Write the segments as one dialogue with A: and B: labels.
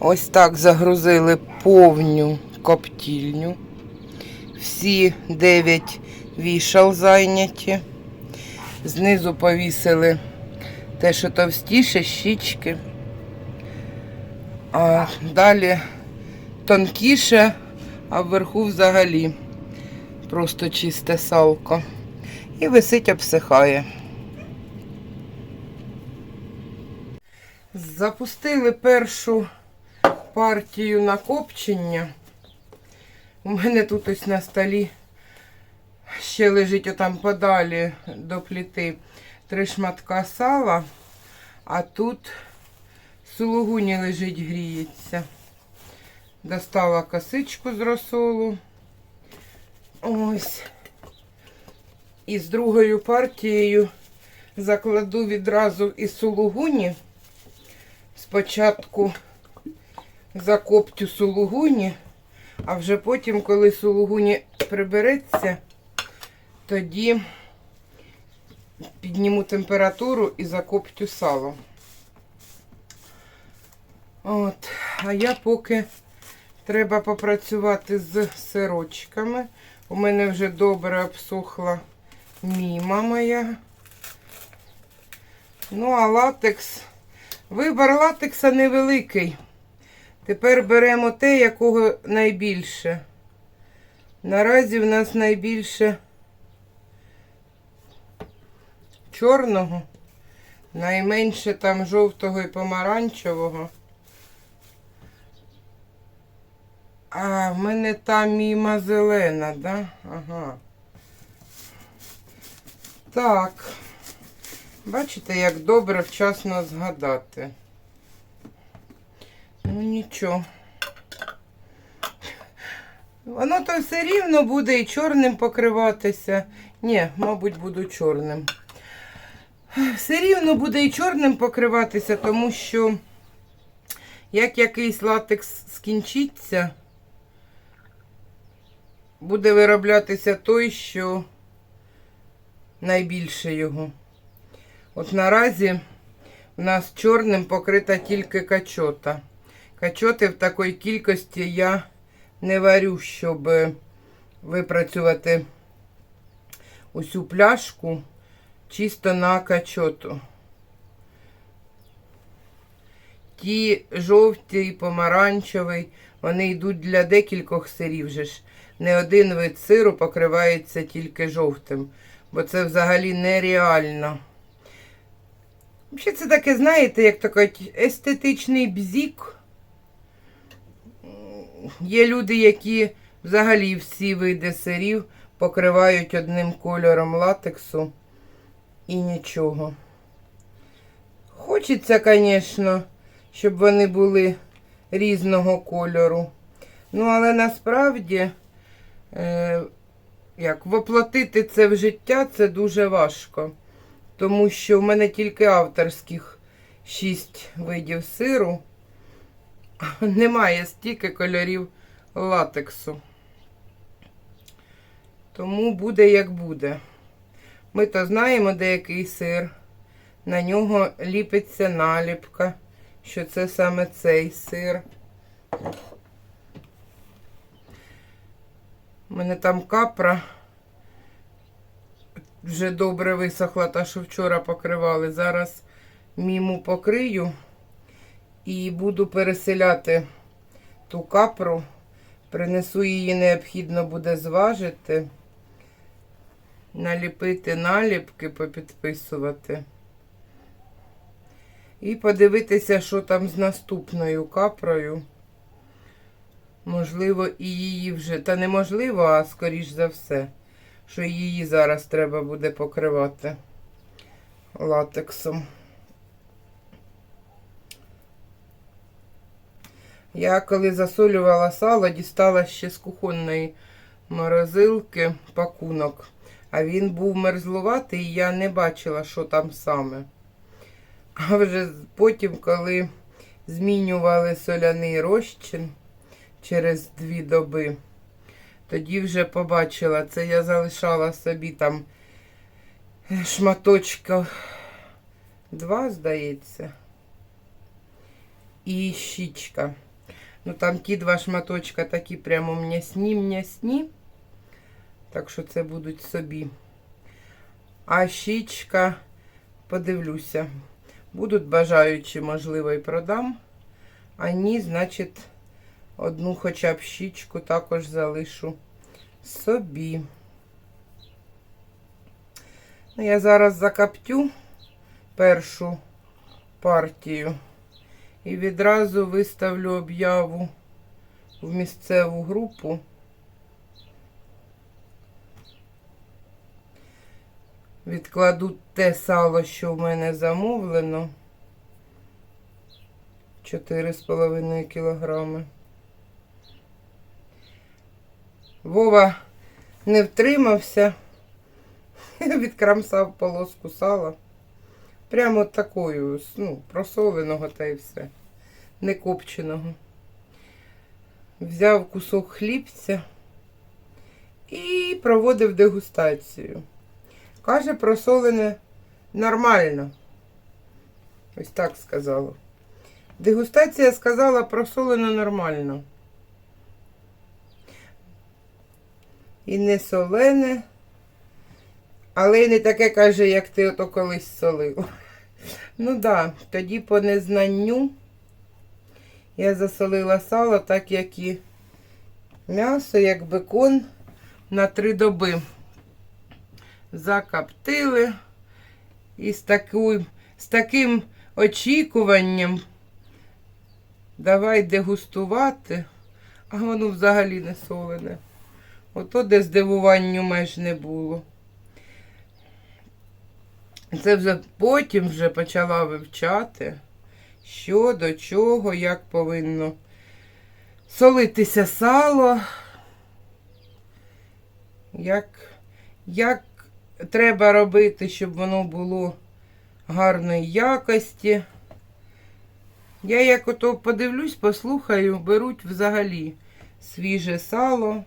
A: Ось так загрузили повню коптільню. Всі дев'ять вішал зайняті. Знизу повісили те, що товстіше, щічки. А далі тонкіше, а вверху взагалі просто чисте салко. І висить, обсихає. Запустили першу партію накопчення. У мене тут ось на столі ще лежить отам подалі до пліти три шматка сала, а тут сулугуні лежить, гріється. Достала косичку з розсолу. Ось. І з другою партією закладу відразу і сулугуні. Спочатку закоптю сулугуні, а вже потім, коли сулугуні прибереться, тоді підніму температуру і закоптю сало. От, а я поки треба попрацювати з сирочками. У мене вже добре обсохла міма моя. Ну, а латекс. Вибор латекса невеликий. Тепер беремо те, якого найбільше. Наразі в нас найбільше чорного, найменше там жовтого і помаранчевого. А, в мене там міма зелена, да? Ага. Так. Бачите, як добре вчасно згадати. Ну нічого. Воно то все рівно буде і чорним покриватися. Ні, мабуть, буду чорним. Все рівно буде і чорним покриватися, тому що як якийсь латекс скінчиться, буде вироблятися той, що найбільше його. От наразі у нас чорним покрита тільки качота. Качоти в такій кількості я не варю, щоб випрацювати усю пляшку чисто на качоту. Ті жовті, помаранчевий, вони йдуть для декількох сирів. же ж. Не один вид сиру покривається тільки жовтим, бо це взагалі нереально. Взагалі це таке, знаєте, як такий естетичний бзік. Є люди, які взагалі всі види сирів покривають одним кольором латексу і нічого. Хочеться, звісно, щоб вони були різного кольору. Ну, але насправді, е, як воплотити це в життя, це дуже важко. Тому що в мене тільки авторських шість видів сиру. Немає стільки кольорів латексу. Тому буде як буде. Ми то знаємо, де який сир. На нього ліпиться наліпка, що це саме цей сир. У мене там капра вже добре висохла, та що вчора покривали. Зараз міму покрию і буду переселяти ту капру. Принесу її, необхідно буде зважити, наліпити наліпки, попідписувати. І подивитися, що там з наступною капрою. Можливо, і її вже, та неможливо, а скоріш за все, що її зараз треба буде покривати латексом. Я коли засолювала сало, дістала ще з кухонної морозилки пакунок. А він був мерзлуватий, і я не бачила, що там саме. А вже потім, коли змінювали соляний розчин, через дві доби. Тоді вже побачила, це я залишала собі там е, шматочка два, здається, і щічка. Ну там ті два шматочка такі прямо м'ясні-м'ясні. Так що це будуть собі. А щічка, подивлюся. Будуть бажаючі, можливо, і продам. А ні, значить, одну хоча б щічку також залишу собі. Ну, я зараз закоптю першу партію і відразу виставлю об'яву в місцеву групу. Відкладу те сало, що в мене замовлено. 4,5 кілограми. Вова не втримався, відкрамсав полоску сала. Прямо такою, ну, просоленого та й все. Не копченого. Взяв кусок хлібця і проводив дегустацію. Каже, просолене нормально. Ось так сказала. Дегустація сказала просолене нормально. І не солене, але й не таке каже, як ти ото колись солив. Ну так, да, тоді по незнанню я засолила сало, так як і м'ясо, як бекон на три доби закоптили і з, таку, з таким очікуванням давай дегустувати, а воно взагалі не солене. Ото де здивуванню меж не було. Це вже потім вже почала вивчати, що до чого, як повинно солитися сало, як, як треба робити, щоб воно було гарної якості. Я як ото подивлюсь, послухаю, беруть взагалі свіже сало,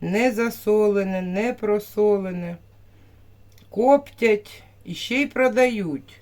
A: не засолене, не просолене, коптять і ще й продають.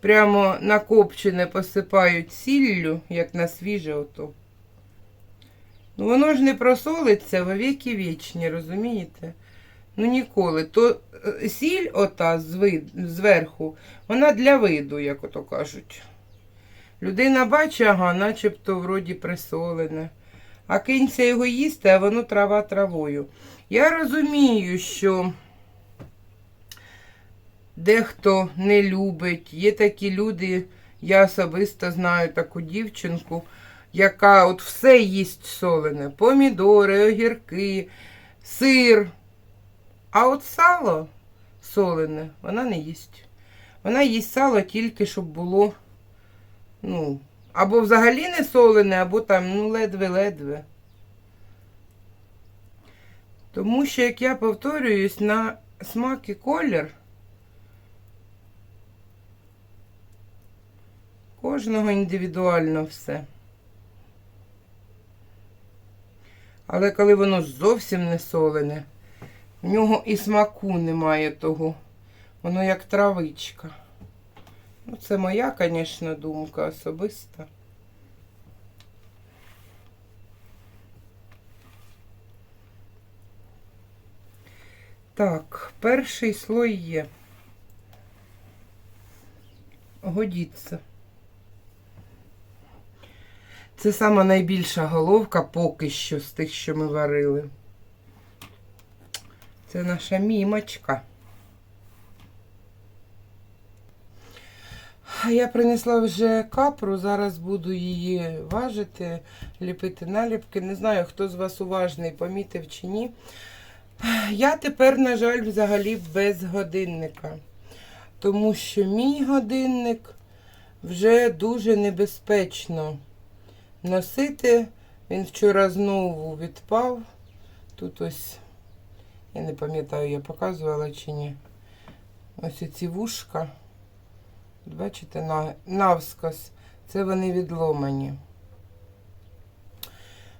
A: Прямо на копчене посипають сіллю, як на свіже ото. Ну воно ж не просолиться во віки вічні, розумієте? Ну ніколи. То е, сіль ота зверху, вона для виду, як ото кажуть. Людина бачить, ага, начебто вроді присолене. А кинься його їсти, а воно трава травою. Я розумію, що дехто не любить. Є такі люди, я особисто знаю таку дівчинку, яка от все їсть солене. Помідори, огірки, сир. А от сало солене, вона не їсть. Вона їсть сало тільки, щоб було, ну, або взагалі не солене, або там, ну, ледве-ледве. Тому що, як я повторююсь, на смак і колір кожного індивідуально все. Але коли воно зовсім не солене, в нього і смаку немає того. Воно як травичка. Ну, це моя, звісно, думка особиста. Так, перший слой є. Годіться. Це сама найбільша головка поки що з тих, що ми варили. Це наша мімочка. Я принесла вже капру, зараз буду її важити, ліпити наліпки. Не знаю, хто з вас уважний, помітив чи ні. Я тепер, на жаль, взагалі без годинника. Тому що мій годинник вже дуже небезпечно носити. Він вчора знову відпав. Тут ось, я не пам'ятаю, я показувала чи ні. Ось ці вушка. Бачите, навсказ. Це вони відломані.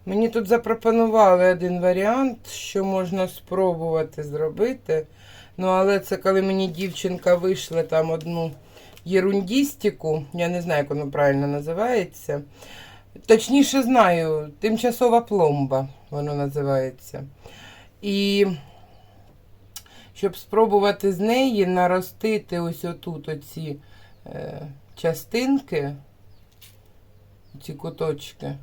A: Мені тут запропонували один варіант, що можна спробувати зробити. Ну, але це коли мені дівчинка вийшла там одну єрундістику, я не знаю, як воно правильно називається. Точніше знаю, тимчасова пломба воно називається. І щоб спробувати з неї наростити ось отут оці частинки, ці куточки.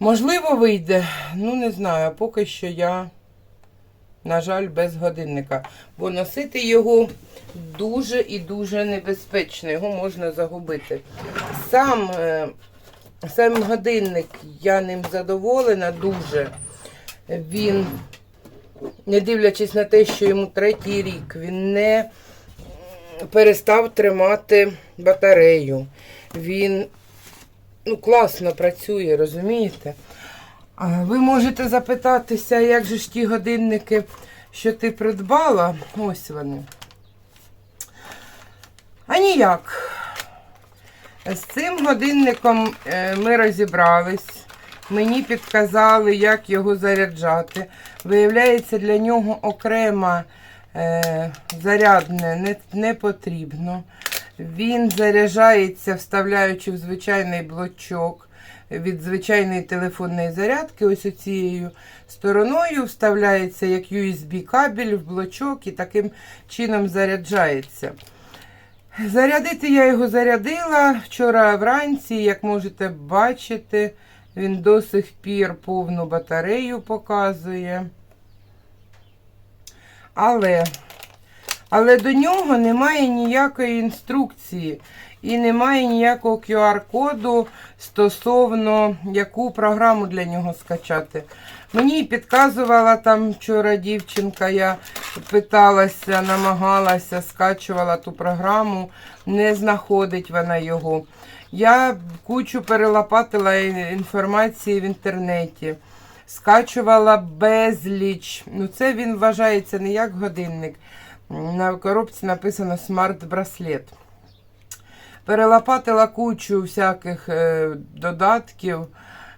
A: Можливо, вийде, ну не знаю, поки що я, на жаль, без годинника. Бо носити його дуже і дуже небезпечно, його можна загубити. Сам, е, сам годинник, я ним задоволена дуже. Він, не дивлячись на те, що йому третій рік, він не перестав тримати батарею. Він ну, класно працює, розумієте? Ви можете запитатися, як же ж ті годинники, що ти придбала? Ось вони. А ніяк. З цим годинником е, ми розібрались. Мені підказали, як його заряджати. Виявляється, для нього окремо е, зарядне не, не потрібно. Він заряджається, вставляючи в звичайний блочок від звичайної телефонної зарядки. Ось оцією стороною вставляється як USB-кабель в блочок і таким чином заряджається. Зарядити я його зарядила вчора вранці, як можете бачити, він до сих пір повну батарею показує. Але, але до нього немає ніякої інструкції і немає ніякого QR-коду стосовно яку програму для нього скачати. Мені підказувала там вчора дівчинка, я питалася, намагалася, скачувала ту програму, не знаходить вона його. Я кучу перелопатила інформації в інтернеті, скачувала безліч. Ну, це він вважається не як годинник. На коробці написано смарт-браслет. Перелопатила кучу всяких е, додатків.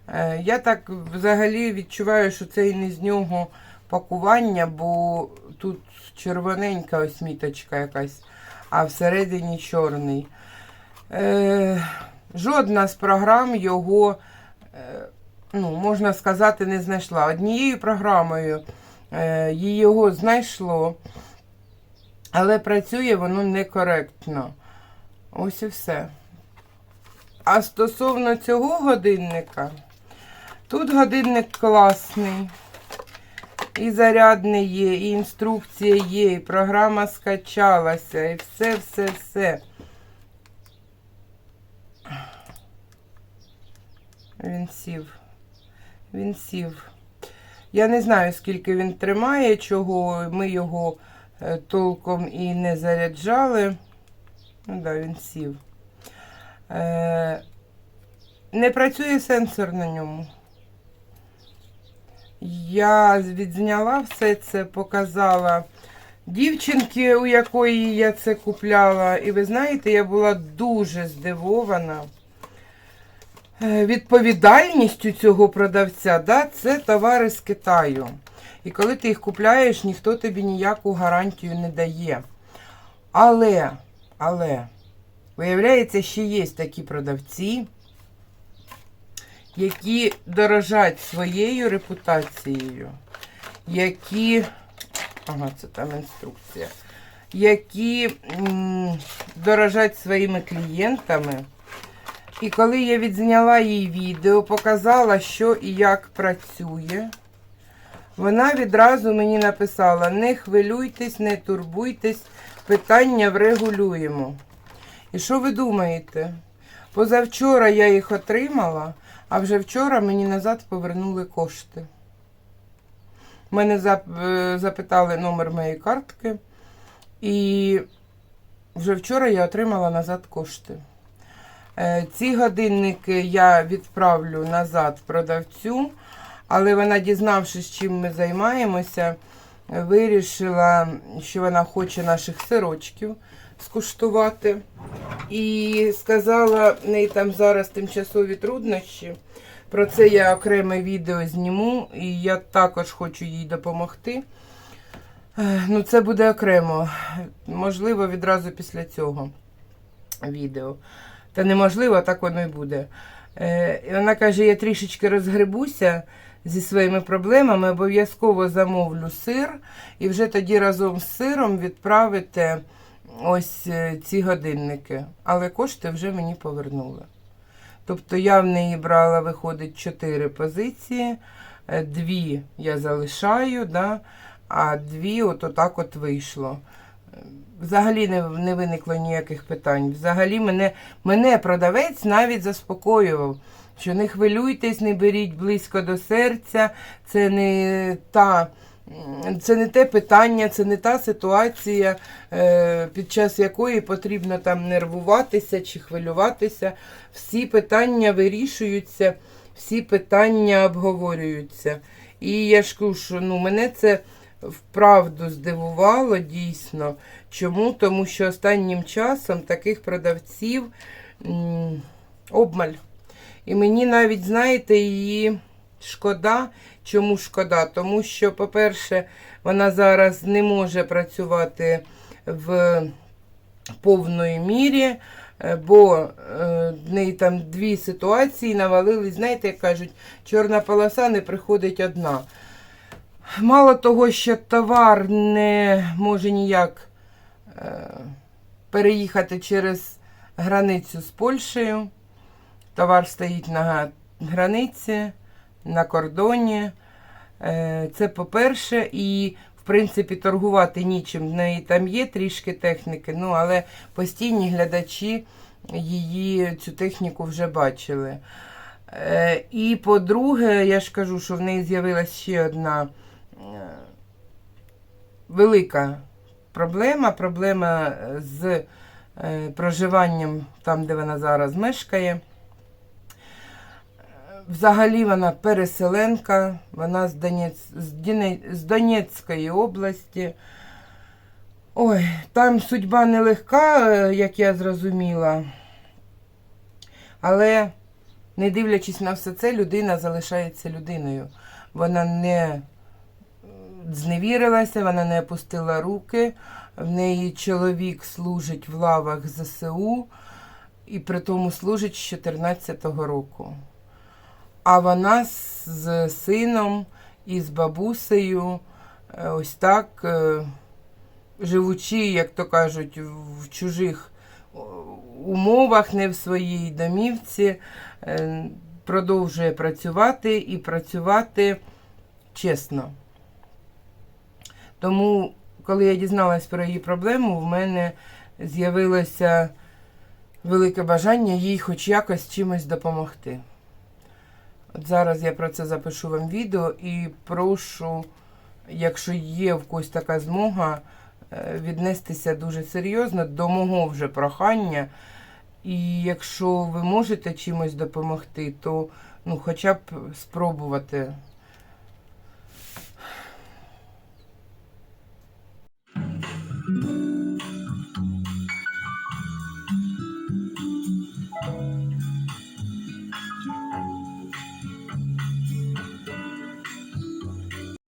A: Е, я так взагалі відчуваю, що це і не з нього пакування, бо тут червоненька ось міточка якась, а всередині чорний. Е, жодна з програм його, е, ну, можна сказати, не знайшла. Однією програмою е, його знайшло, але працює воно некоректно. Ось і все. А стосовно цього годинника, тут годинник класний. І зарядний є, і інструкція є, і програма скачалася, і все, все, все. Він сів. Він сів. Я не знаю, скільки він тримає, чого ми його е, толком і не заряджали. Ну да, він сів. Е, не працює сенсор на ньому. Я відзняла все це, показала дівчинки, у якої я це купляла. І ви знаєте, я була дуже здивована відповідальністю цього продавця. Да? Це товари з Китаю. І коли ти їх купляєш, ніхто тобі ніяку гарантію не дає. Але, але, виявляється, ще є такі продавці, які дорожать своєю репутацією, які. Ага, це там інструкція. Які м, дорожать своїми клієнтами. І коли я відзняла їй відео, показала, що і як працює, вона відразу мені написала: не хвилюйтесь, не турбуйтесь, питання врегулюємо. І що ви думаєте? Позавчора я їх отримала, а вже вчора мені назад повернули кошти. Мене е, запитали номер моєї картки, і вже вчора я отримала назад кошти. Е, Ці годинники я відправлю назад продавцю, але вона, дізнавшись, чим ми займаємося, вирішила, що вона хоче наших сирочків скуштувати. І сказала, в неї там зараз тимчасові труднощі. Про це я окреме відео зніму, і я також хочу їй допомогти. Е, Ну, це буде окремо. Можливо, відразу після цього відео. Та неможливо, так воно і буде. Е, і вона каже: я трішечки розгребуся зі своїми проблемами, обов'язково замовлю сир, і вже тоді разом з сиром відправите ось е, ці годинники. Але кошти вже мені повернули. Тобто я в неї брала, виходить, чотири позиції, е, дві я залишаю, да, а дві от отак от вийшло. Взагалі не, не виникло ніяких питань. Взагалі мене, мене продавець навіть заспокоював, що не хвилюйтесь, не беріть близько до серця, це не та. Це не те питання, це не та ситуація, е, під час якої потрібно там нервуватися чи хвилюватися. Всі питання вирішуються, всі питання обговорюються. І я ж кажу, ну, мене це вправду здивувало дійсно. Чому? Тому що останнім часом таких продавців м, обмаль. І мені навіть, знаєте, її шкода. Чому шкода? Тому що, по-перше, вона зараз не може працювати в повної мірі, е, бо е, в неї там дві ситуації навалились. Знаєте, як кажуть, чорна полоса не приходить одна. Мало того, що товар не може ніяк е, переїхати через границю з Польщею. Товар стоїть на границі, на кордоні. Е, Це по-перше, і, в принципі, торгувати нічим. В неї там є трішки техніки, ну, але постійні глядачі її цю техніку вже бачили. Е, І по-друге, я ж кажу, що в неї з'явилася ще одна велика проблема. Проблема з е, проживанням там, де вона зараз мешкає. Взагалі вона переселенка, вона з, Донець, з, Донецької області. Ой, там судьба нелегка, е, як я зрозуміла. Але, не дивлячись на все це, людина залишається людиною. Вона не е, зневірилася, вона не опустила руки. В неї чоловік служить в лавах ЗСУ і при тому служить з 14-го року. А вона з- з сином і з бабусею, е, ось так, е, живучи, як то кажуть, в чужих умовах, не в своїй домівці, е, продовжує працювати і працювати чесно. Тому, коли я дізналась про її проблему, в мене з'явилося велике бажання їй хоч якось чимось допомогти. От зараз я про це запишу вам відео і прошу, якщо є в когось така змога, е, віднестися дуже серйозно до мого вже прохання. І якщо ви можете чимось допомогти, то ну, хоча б спробувати.